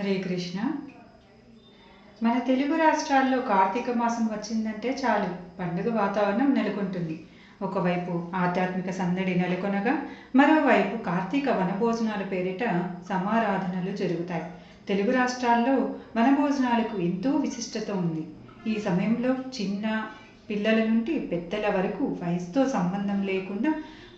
హరే కృష్ణ. మన తెలుగు రాష్ట్రాల్లో కార్తీక మాసం వచ్చిందంటే చాలు. పండుగ వాతావరణం నెలకొంటుంది. ఒకవైపు ఆధ్యాత్మిక సందడి నెలకొనగా మరోవైపు కార్తీక వనభోజనాల పేరిట సమారాధనలు జరుగుతాయి. తెలుగు రాష్ట్రాల్లో వనభోజనాలకు ఎంతో విశిష్టత ఉంది. ఈ సమయంలో చిన్న పిల్లల నుండి పెద్దల వరకు వయసుతో సంబంధం లేకుండా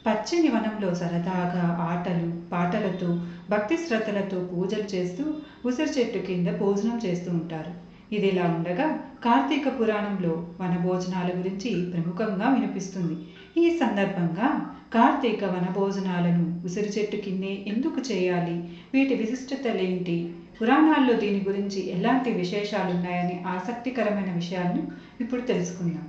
పచ్చని వనంలో సరదాగా ఆటలు పాటలతో భక్తి శ్రద్ధలతో పూజలు చేస్తూ ఉసిరి చెట్టు కింద భోజనం చేస్తూ ఉంటారు. ఇది ఇలా ఉండగా కార్తీక పురాణంలో వనభోజనాల గురించి ప్రముఖంగా వినిపిస్తుంది. ఈ సందర్భంగా కార్తీక వనభోజనాలను ఉసిరి చెట్టు కిందే ఎందుకు చేయాలి? వీటి విశిష్టతలేంటి? పురాణాల్లో దీని గురించి ఎలాంటి విశేషాలు ఉన్నాయని ఆసక్తికరమైన విషయాలను ఇప్పుడు తెలుసుకుందాం.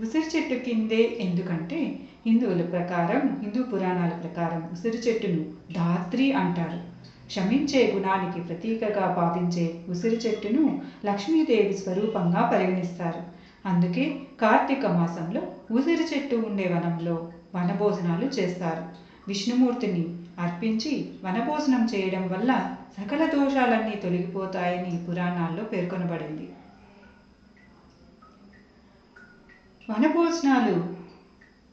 ఉసిరి చెట్టు కిందే ఎందుకంటే హిందువుల ప్రకారం హిందూ పురాణాల ప్రకారం ఉసిరి చెట్టును ధాత్రి అంటారు. క్షమించే గుణానికి ప్రతీకగా భావించే ఉసిరి చెట్టును లక్ష్మీదేవి స్వరూపంగా పరిగణిస్తారు. అందుకే కార్తీక మాసంలో ఉసిరి చెట్టు ఉండే వనంలో వనభోజనాలు చేస్తారు. విష్ణుమూర్తిని అర్పించి వనభోజనం చేయడం వల్ల సకల దోషాలన్నీ తొలగిపోతాయని పురాణాల్లో పేర్కొనబడింది. వనభోజనాలు.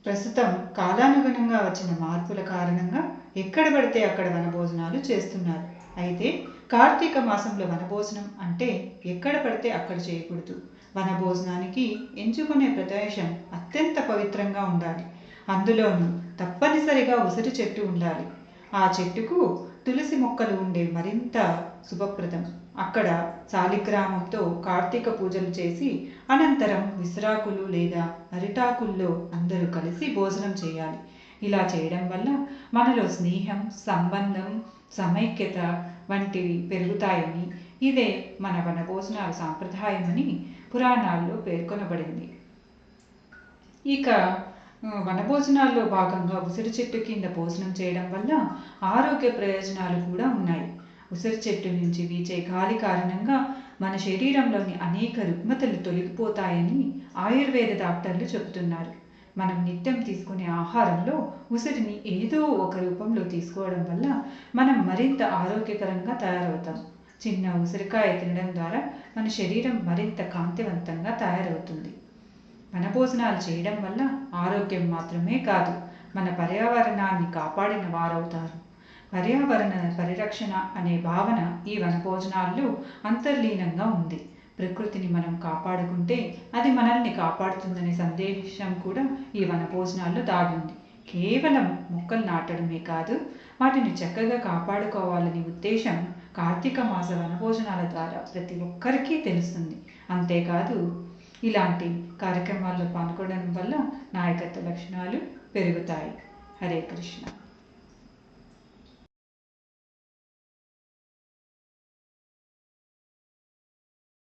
ప్రస్తుతం కాలానుగుణంగా వచ్చిన మార్పుల కారణంగా ఎక్కడ పడితే అక్కడ వనభోజనాలు చేస్తున్నారు. అయితే కార్తీక మాసంలో వనభోజనం అంటే ఎక్కడ పడితే అక్కడ చేయకూడదు. వనభోజనానికి ఎంచుకునే ప్రదేశం అత్యంత పవిత్రంగా ఉండాలి. అందులోనూ తప్పనిసరిగా ఉసిరి చెట్టు ఉండాలి. ఆ చెట్టుకు తులసి మొక్కలు ఉండే మరింత శుభప్రదం. అక్కడ శాలిగ్రామంతో కార్తీక పూజలు చేసి అనంతరం విశ్రాకులు లేదా అరిటాకుల్లో అందరూ కలిసి భోజనం చేయాలి. ఇలా చేయడం వల్ల మనలో స్నేహం సంబంధం సమైక్యత వంటివి పెరుగుతాయని ఇదే మన వనభోజనాల సాంప్రదాయమని పురాణాల్లో పేర్కొనబడింది. ఇక వనభోజనాల్లో భాగంగా ఉసిరి చెట్టు కింద భోజనం చేయడం వల్ల ఆరోగ్య ప్రయోజనాలు కూడా ఉన్నాయి. ఉసిరి చెట్టు నుంచి వీచే గాలి కారణంగా మన శరీరంలోని అనేక రుగ్మతలు తొలగిపోతాయని ఆయుర్వేద డాక్టర్లు చెబుతున్నారు. మనం నిత్యం తీసుకునే ఆహారంలో ఉసిరిని ఏదో ఒక రూపంలో తీసుకోవడం వల్ల మనం మరింత ఆరోగ్యకరంగా తయారవుతాం. చిన్న ఉసిరికాయ తినడం ద్వారా మన శరీరం మరింత కాంతివంతంగా తయారవుతుంది. వనభోజనాలు చేయడం వల్ల ఆరోగ్యం మాత్రమే కాదు మన పర్యావరణాన్ని కాపాడిన వారవుతారు. పర్యావరణ పరిరక్షణ అనే భావన ఈ వనభోజనాల్లో అంతర్లీనంగా ఉంది. ప్రకృతిని మనం కాపాడుకుంటే అది మనల్ని కాపాడుతుందనే సందేశం కూడా ఈ వనభోజనాల్లో దాగి ఉంది. కేవలం మొక్కలు నాటడమే కాదు వాటిని చక్కగా కాపాడుకోవాలనే ఉద్దేశం కార్తీక మాస వనభోజనాల ద్వారా ప్రతి ఒక్కరికి తెలుస్తుంది. అంతేకాదు ఇలాంటి కార్యక్రమాల్లో పాల్గొనడం వల్ల నాయకత్వ లక్షణాలు పెరుగుతాయి. హరే కృష్ణ.